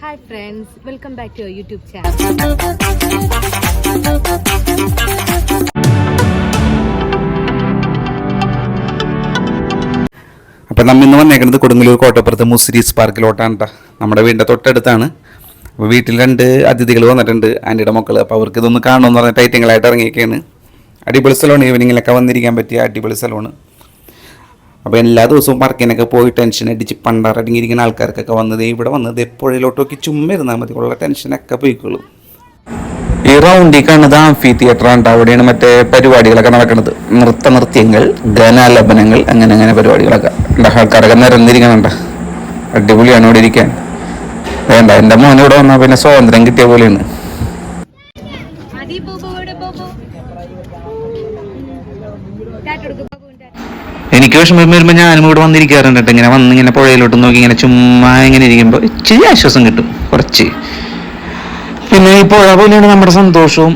Hi friends welcome back to YouTube channel അപ്പം നമ്മൾ ഇന്ന് വന്നേക്കുന്നത് കൊടുങ്ങല്ലൂർ കോട്ടപ്പുറത്ത് മുസിരീസ് പാർക്കിലോട്ടാണ് കേട്ടോ നമ്മുടെ വീടിന്റെ തൊട്ടടുത്താണ്. അപ്പോൾ വീട്ടിൽ രണ്ട് അതിഥികൾ വന്നിട്ടുണ്ട്. ആന്റിയുടെ മക്കൾ അപ്പോൾ അവർക്ക് ഇതൊന്ന് കാണണമെന്ന് പറഞ്ഞിട്ട് ഐറ്റങ്ങളായിട്ട് ഇറങ്ങിയൊക്കെയാണ് അടിപൊളി സ്ഥലമാണ്. ഈവനിങ്ങിലൊക്കെ വന്നിരിക്കാൻ പറ്റിയ അടിപൊളി സ്ഥലമാണ്. അപ്പോൾ എല്ലാ ദിവസവും പാർക്കിനൊക്കെ പോയി ടെൻഷൻ അടിച്ച് പണ്ടാറടങ്ങിയിരിക്കുന്ന ആൾക്കാർക്കൊക്കെ വന്നത് ഇവിടെ വന്നത് എപ്പോഴിലോട്ടൊക്കെ ചുമ്മാ ഇരുന്നാൽ മതി. ഉള്ള ടെൻഷനൊക്കെ പോയിക്കോളും. ഈ റൗണ്ടിൽ കാണുന്നത് ആംഫി തിയേറ്റർ ആണ് അവിടെയാണ് മറ്റേ പരിപാടികളൊക്കെ നടക്കുന്നത്. നൃത്ത നൃത്യങ്ങൾ ഗാനാലപനങ്ങൾ അങ്ങനെ അങ്ങനെ പരിപാടികളൊക്കെ. ഉണ്ട് ആൾക്കാരൊക്കെ നിരന്നിരിക്കണുണ്ട് അടിപൊളിയാണ് ഇവിടെ ഇരിക്കാൻ. വേണ്ട എന്റെ മോൻ ഇവിടെ വന്നാൽ പിന്നെ സ്വാതന്ത്ര്യം കിട്ടിയ പോലെയാണ്. എനിക്ക് വിഷമം വരുമ്പോൾ ഞാനും ഇവിടെ വന്നിരിക്കാറുണ്ട് കേട്ടോ. ഇങ്ങനെ വന്ന് ഇങ്ങനെ പുഴയിലോട്ട് നോക്കി ഇങ്ങനെ ചുമ്മാ ഇങ്ങനെ ഇരിക്കുമ്പോൾ ഇച്ചിരി ആശ്വാസം കിട്ടും കുറച്ച്. പിന്നെ ഈ പുഴ പോലെയാണ് നമ്മുടെ സന്തോഷവും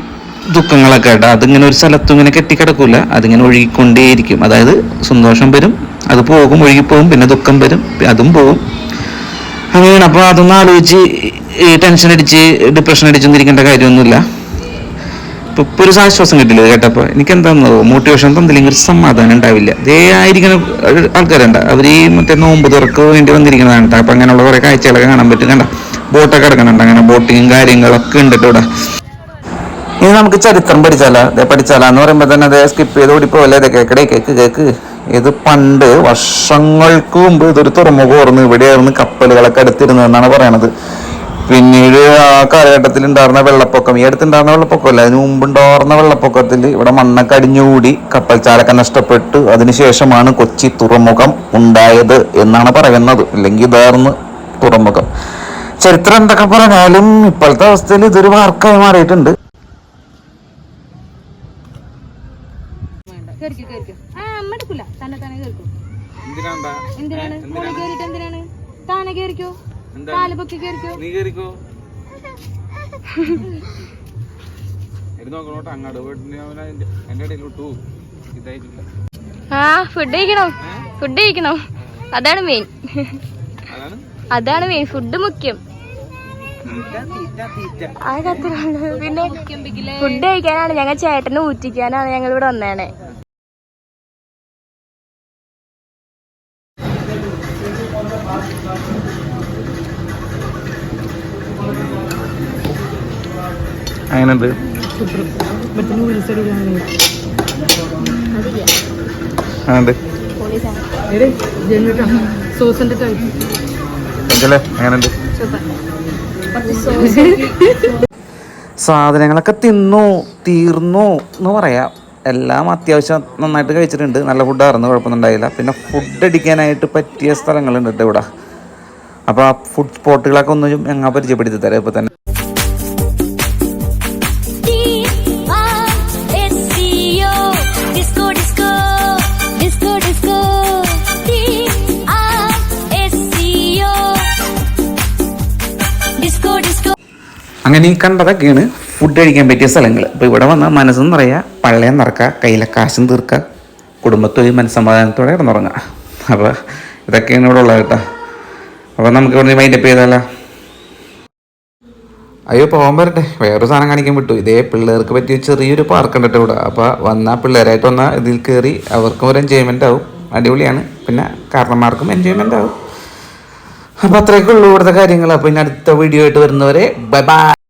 ദുഃഖങ്ങളൊക്കെ കേട്ടോ. അതിങ്ങനെ ഒരു സ്ഥലത്തും ഇങ്ങനെ കെട്ടിക്കിടക്കൂല. അതിങ്ങനെ ഒഴുകിക്കൊണ്ടേയിരിക്കും. അതായത് സന്തോഷം വരും അത് പോകും ഒഴുകിപ്പോകും പിന്നെ ദുഃഖം വരും അതും പോകും. അങ്ങനെയാണ്. അപ്പോൾ അതൊന്നും ആലോചിച്ച് ടെൻഷൻ അടിച്ച് ഡിപ്രഷൻ അടിച്ചൊന്നും ഇരിക്കേണ്ട കാര്യമൊന്നുമില്ല. ഇപ്പൊ ഒരു കിട്ടില്ല ഇത് കേട്ടപ്പോ? എനിക്ക് എന്താണെന്നോ മോട്ടിവേഷൻ തന്നില്ലെങ്കിൽ ഒരു സമാധാനം ഉണ്ടാവില്ല. ഇതേ ആയിരിക്കുന്ന ആൾക്കാരുണ്ട്. അവർ ഈ മറ്റേ നോമ്പ് തുറക്ക് വേണ്ടി വന്നിരിക്കുന്നതാണ് കേട്ടോ. അപ്പൊ അങ്ങനെയുള്ള കുറെ കാഴ്ചകളൊക്കെ കാണാൻ പറ്റും. കണ്ട? ബോട്ടൊക്കെ കിടക്കണുണ്ട് അങ്ങനെ ബോട്ടിങ്ങും കാര്യങ്ങളൊക്കെ ഉണ്ട് ഇവിടെ. ഇനി നമുക്ക് ചരിത്രം പഠിച്ചാലോ? അതെ പഠിച്ചാലാന്ന് പറയുമ്പോൾ തന്നെ അതേ സ്കിപ്പ് ചെയ്ത് ഓടിപ്പോലേ അതെ കേക്കടേ കേക്ക് കേക്ക്. ഇത് പണ്ട് വർഷങ്ങൾക്ക് മുമ്പ് ഇതൊരു തുറമുഖം ഓർന്ന് ഇവിടെയായിരുന്നു കപ്പലുകളൊക്കെ അടുത്തിരുന്നതെന്നാണ് പറയണത്. പിന്നീട് ആ കാലഘട്ടത്തിൽ ഉണ്ടായിരുന്ന വെള്ളപ്പൊക്കം. ഈ അടുത്തുണ്ടായിരുന്ന വെള്ളപ്പൊക്കമല്ല അതിന് മുമ്പ് ഉണ്ടായിരുന്ന വെള്ളപ്പൊക്കത്തിൽ ഇവിടെ മണ്ണൊക്കെ അടിഞ്ഞുകൂടി കപ്പൽ ചാലൊക്കെ നഷ്ടപ്പെട്ടു. അതിനുശേഷമാണ് കൊച്ചി തുറമുഖം ഉണ്ടായത് എന്നാണ് പറയുന്നത്. അല്ലെങ്കിൽ ഇതായിരുന്നു തുറമുഖം. ചരിത്രം എന്തൊക്കെ പറഞ്ഞാലും ഇപ്പോഴത്തെ അവസ്ഥയിൽ ഇതൊരു വാർക്കായി മാറിയിട്ടുണ്ട്. എന്തിനാണ്? മോൾ കേറിട്ട് എന്തിനാണ്? താനെ കേറിക്കോ. കാൽ പൊക്കി കേറിക്കോ നീ നോക്കണോട്ടോ ഇതായിട്ടില്ല. ആ ഫുഡ് കഴിക്കണം? ഫുഡ് കഴിക്കണം? അതാണ് മെയിൻ അതാണ്? മെയിൻ ഫുഡ് മുഖ്യം. ആ പിന്നെ ഫുഡ് കഴിക്കാനാണ്. ഞങ്ങൾ ചേട്ടനെ ഊറ്റിക്കാനാണ് ഞങ്ങൾ ഇവിടെ വന്നേണേ അങ്ങനെയുണ്ട്. അങ്ങനെയുണ്ട്. അങ്ങനെയുണ്ട്. സാധനങ്ങളൊക്കെ തിന്നു തീർന്നു എന്ന് പറയാം. എല്ലാം അത്യാവശ്യം നന്നായിട്ട് കഴിച്ചിട്ടുണ്ട്. നല്ല ഫുഡായിരുന്നു കുഴപ്പമൊന്നുണ്ടായില്ല പിന്നെ ഫുഡ് അടിക്കാനായിട്ട് പറ്റിയ സ്ഥലങ്ങളുണ്ട് ഇവിടെ. അപ്പോൾ ആ ഫുഡ് സ്പോട്ടുകളൊക്കെ ഒന്നും ഞങ്ങൾ പരിചയപ്പെടുത്തി തരാം. ഇപ്പോൾ തന്നെ. അങ്ങനെ ഈ കണ്ടതൊക്കെയാണ് ഫുഡ് കഴിക്കാൻ പറ്റിയ സ്ഥലങ്ങൾ അപ്പോൾ ഇവിടെ വന്നാൽ മനസ്സെന്ന് നിറയുക പള്ളയം നിറക്കുക കയ്യിലെ കാശും തീർക്കുക കുടുംബത്തൊരു മനസ്സമാധാനത്തോടെ കിടന്നുറങ്ങുക അപ്പോൾ ഇതൊക്കെയാണ് ഇവിടെ ഉള്ളത് കേട്ടോ. അപ്പോൾ നമുക്ക് ഇവിടെ മൈൻഡപ്പ് ചെയ്താലോ? അയ്യോ പോകാൻ വരട്ടെ. വേറൊരു സാധനം കാണിക്കാൻ വിട്ടു. ഇതേ പിള്ളേർക്ക് പറ്റിയ ചെറിയൊരു പാർക്ക് ഉണ്ട് ഇവിടെ. അപ്പോൾ വന്നാൽ പിള്ളേരായിട്ട് വന്നാൽ ഇതിൽ കയറി അവർക്കും ഒരു എൻജോയ്മെന്റ് ആവും. അടിപൊളിയാണ്. പിന്നെ കാരണന്മാർക്കും എൻജോയ്മെന്റ് ആവും. അപ്പോൾ അത്രയൊക്കെ ഉള്ളൂ ഇവിടുത്തെ കാര്യങ്ങൾ അപ്പോൾ ഇനി അടുത്ത വീഡിയോ ആയിട്ട് വരുന്നവരെ ബൈ ബൈ